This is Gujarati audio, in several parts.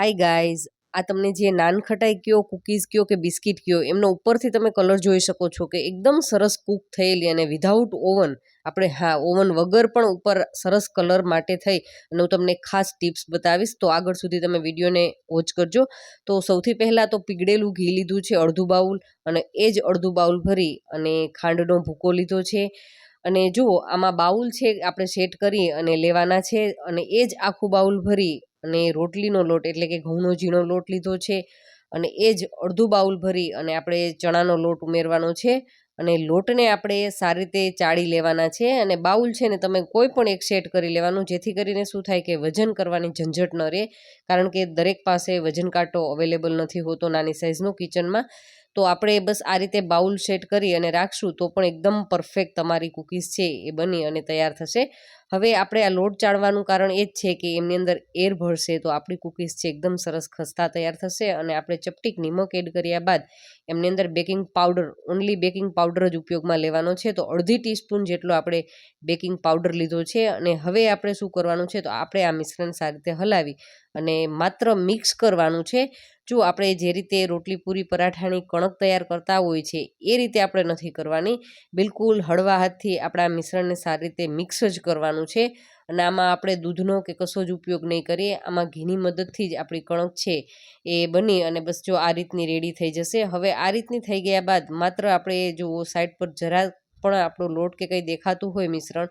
હાય ગાઈઝ આ તમને જે નાનખટાઈ કયો કૂકીઝ કયો કે બિસ્કિટ કયો, એમનો ઉપરથી તમે કલર જોઈ શકો છો કે એકદમ સરસ કૂક થયેલી અને વિધાઉટ ઓવન આપણે હા ઓવન વગર પણ ઉપર સરસ કલર માટે થઈ. અને હું તમને ખાસ ટિપ્સ બતાવીશ, તો આગળ સુધી તમે વિડીયોને વોચ કરજો. તો સૌથી પહેલાં તો પીગળેલું ઘી લીધું છે, અડધું બાઉલ અને એ જ અડધું બાઉલ ભરી અને ખાંડનો ભૂકો લીધો છે. અને જુઓ, આમાં બાઉલ છે, આપણે સેટ કરી અને લેવાના છે અને એ જ આખું બાઉલ ભરી અને રોટલીનો લોટ એટલે કે ઘઉંનો ઝીણો લોટ લીધો છે અને એ જ અડધું બાઉલ ભરી અને આપણે ચણાનો લોટ ઉમેરવાનો છે અને લોટને આપણે સારી રીતે ચાળી લેવાના છે અને બાઉલ છે ને તમે કોઈ પણ એક સેટ કરી લેવાનું જેથી કરીને શું થાય કે વજન કરવાની ઝંઝટ ન રહે કારણ કે દરેક પાસે વજન કાંટો અવેલેબલ નથી હોતો નાની સાઇઝનો કિચનમાં તો આપણે બસ આ રીતે બાઉલ સેટ કરી અને રાખશું તો પણ એકદમ પરફેક્ટ તમારી કૂકીઝ છે એ બની અને તૈયાર થશે હવે આપણે આ લોટ ચાળવાનું કારણ એ જ છે કે એમની અંદર એર ભરશે તો આપણી કૂકીઝ છે એકદમ સરસ ખસ્તા તૈયાર થશે અને આપણે ચપટીક નિમક એડ કર્યા બાદ એમની અંદર baking powder only baking powder જ ઉપયોગમાં લેવાનો છે. તો અડધી ટીસ્પૂન જેટલો આપણે બેકિંગ પાવડર લીધો છે અને હવે આપણે શું કરવાનું છે તો આપણે આ મિશ્રણ સારી રીતે હલાવી અને માત્ર મિક્સ કરવાનું છે. જો આપણે જે રીતે રોટલી પૂરી પરાઠાની કણક તૈયાર કરતા હોય છે એ રીતે આપણે નથી કરવાની. બિલકુલ હળવા હાથથી આપણા મિશ્રણને સારી રીતે મિક્સ જ કરવાનું છે. અને આમાં આપણે દૂધનો કે કશો જ ઉપયોગ નહીં કરીએ. આમાં ઘીની મદદથી જ આપણી કણક છે એ બની અને બસ જો આ રીતની રેડી થઈ જશે. હવે આ રીતની થઈ ગયા બાદ માત્ર આપણે જો સાઈડ પર જરા પણ આપણો લોટ કે કંઈ દેખાતું હોય મિશ્રણ,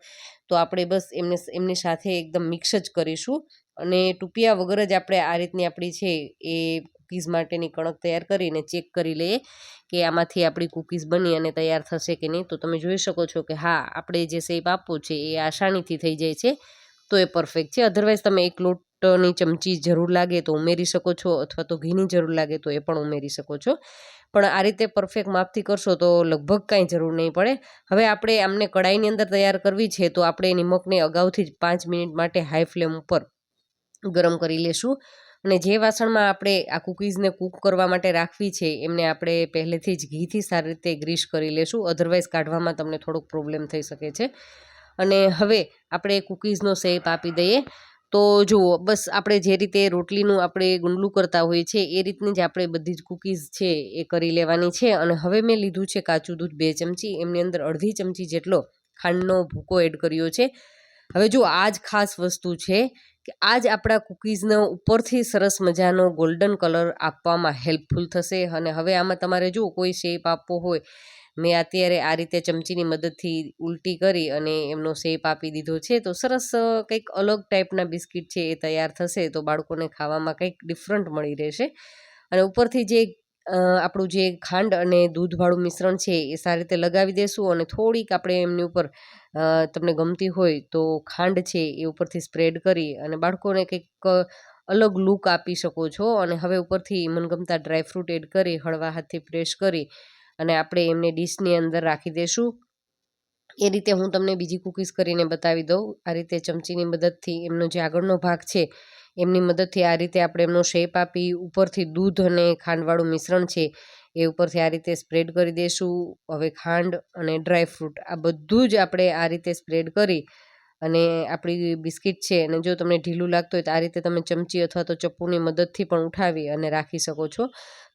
તો આપણે બસ એમને એમની સાથે એકદમ મિક્સ જ કરીશું. અને ટૂપિયા વગર જ આપણે આ રીતની આપણી છે એ કૂકીઝ માટેની કણક તૈયાર કરીને ચેક કરી લઈએ કે આમાંથી આપણી કૂકીઝ બની અને તૈયાર થશે કે નહીં. તો તમે જોઈ શકો છો કે હા, આપણે જે શેપ આપવો છે એ આસાનીથી થઈ જાય છે. તો એ પરફેક્ટ છે. અધરવાઇઝ તમે એક લોટની ચમચી જરૂર લાગે તો ઉમેરી શકો છો અથવા તો ઘીની જરૂર લાગે તો એ પણ ઉમેરી શકો છો. પણ આ રીતે પરફેક્ટ માપથી કરશો તો લગભગ કાંઈ જરૂર નહીં પડે. હવે આપણે આમને કડાઈની અંદર તૈયાર કરવી છે તો આપણે નિમકને અગાઉથી જ પાંચ મિનિટ માટે હાઈ ફ્લેમ ઉપર ગરમ કરી લેશું. અને જે વાસણમાં આપણે આ કૂકીઝને કૂક કરવા માટે રાખવી છે, એમને આપણે પહેલેથી જ ઘીથી સારી રીતે ગ્રીસ કરી લેશું. અધરવાઇઝ કાઢવામાં તમને થોડોક પ્રોબ્લેમ થઈ શકે છે. અને હવે આપણે કૂકીઝનો શેપ આપી દઈએ. તો જુઓ, બસ આપણે જે રીતે રોટલીનું આપણે ગુંડલું કરતા હોઈએ છીએ, એ રીતની જ આપણે બધી જ કૂકીઝ છે એ કરી લેવાની છે. અને હવે મેં લીધું છે કાચું દૂધ બે ચમચી, એમની અંદર અડધી ચમચી જેટલો ખાંડનો ભૂકો એડ કર્યો છે. હવે જો આ જ ખાસ વસ્તુ છે કે આ જ આપણા કૂકીઝનો ઉપરથી સરસ મજાનો ગોલ્ડન કલર આપવામાં હેલ્પફુલ થશે અને હવે આમાં તમારે જો કોઈ શેપ આપવો હોય. મેં અત્યારે આ રીતે ચમચીની મદદથી ઉલટી કરી અને એમનો શેપ આપી દીધો છે. તો સરસ કંઈક અલગ ટાઈપના બિસ્કિટ છે એ તૈયાર થશે તો બાળકોને ખાવામાં કંઈક ડિફરન્ટ મળી રહેશે. અને ઉપરથી જે આપણું જે ખાંડ અને દૂધવાળું મિશ્રણ છે એ સારી રીતે લગાવી દેશું અને થોડીક આપણે એમની ઉપર તમને ગમતી હોય તો ખાંડ છે એ ઉપરથી સ્પ્રેડ કરી અને બાળકોને કંઈક અલગ લુક આપી શકો છો. અને હવે ઉપરથી મનગમતા ડ્રાયફ્રૂટ એડ કરી, હળવા હાથથી પ્રેસ કરી અને આપણે એમને ડીશની અંદર રાખી દઈશું એ રીતે હું તમને બીજી કૂકીઝ કરીને બતાવી દઉં. આ રીતે ચમચીની મદદથી એમનો જે આગળનો ભાગ છે, એમની મદદથી આ રીતે આપણે એમનો શેપ આપી ઉપરથી દૂધ અને ખાંડવાળું મિશ્રણ છે એ ઉપરથી આ રીતે સ્પ્રેડ કરી દઈશું હવે ખાંડ અને ડ્રાયફ્રૂટ આ બધું જ આપણે આ રીતે સ્પ્રેડ કરી અને આપણી બિસ્કિટ છે અને જો તમને ઢીલું લાગતું હોય તો આ રીતે તમે ચમચી અથવા તો ચપ્પુની મદદથી પણ ઉઠાવી અને રાખી શકો છો.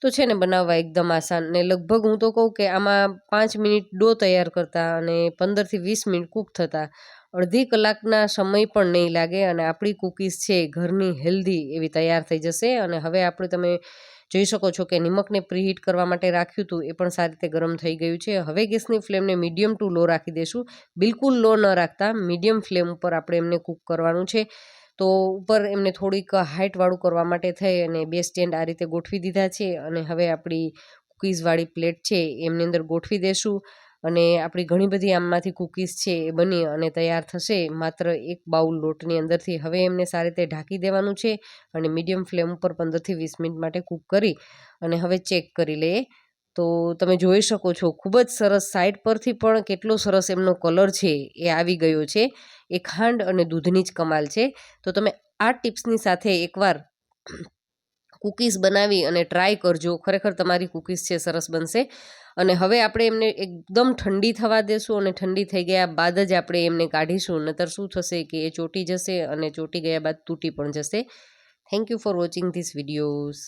તો છે ને બનાવવા એકદમ આસાન ને લગભગ હું તો કહું કે આમાં પાંચ મિનિટ ડો તૈયાર કરતાં અને પંદરથી વીસ મિનિટ કૂક થતાં. અડધી કલાકના સમય પણ નહીં લાગે અને આપણી કૂકીઝ છે ઘરની હેલ્ધી એવી તૈયાર થઈ જશે અને હવે આપણે તમે જોઈ શકો છો કે નિમકને પ્રીહીટ કરવા માટે રાખ્યું હતું એ પણ સારી રીતે ગરમ થઈ ગયું છે. હવે ગેસની ફ્લેમને મીડિયમ ટુ લો રાખી દઈશું બિલકુલ લો ન રાખતા, મીડિયમ ફ્લેમ ઉપર આપણે એમને કૂક કરવાનું છે. તો ઉપર એમને થોડીક હાઇટવાળું કરવા માટે થઈ અને બે સ્ટેન્ડ આ રીતે ગોઠવી દીધા છે અને હવે આપણી કૂકીઝવાળી પ્લેટ છે, એમની અંદર ગોઠવી દેશું. અને આપણી ઘણી બધી આમમાંથી કૂકીઝ છે એ બની અને તૈયાર થશે. માત્ર એક બાઉલ લોટની અંદરથી હવે એમને સારી રીતે ઢાંકી દેવાનું છે અને મીડિયમ ફ્લેમ ઉપર પંદરથી વીસ મિનિટ માટે કૂક કરી અને હવે ચેક કરી લઈએ તો તમે જોઈ શકો છો, ખૂબ જ સરસ સાઈડ પરથી પણ કેટલો સરસ એમનો કલર છે એ આવી ગયો છે. એ ખાંડ અને દૂધની જ કમાલ છે. તો તમે આ ટિપ્સની સાથે એકવાર કૂકીઝ બનાવી અને ટ્રાય કરજો. ખરેખર તમારી કૂકીઝ છે, સરસ બનશે. અને હવે આપણે એમને એકદમ ઠંડી થવા દેશું અને ઠંડી થઈ ગયા બાદ જ આપણે એમને કાઢીશું. નતર શું થશે કે એ ચોટી જશે અને ચોટી ગયા બાદ તૂટી પણ જશે. Thank you for watching this videos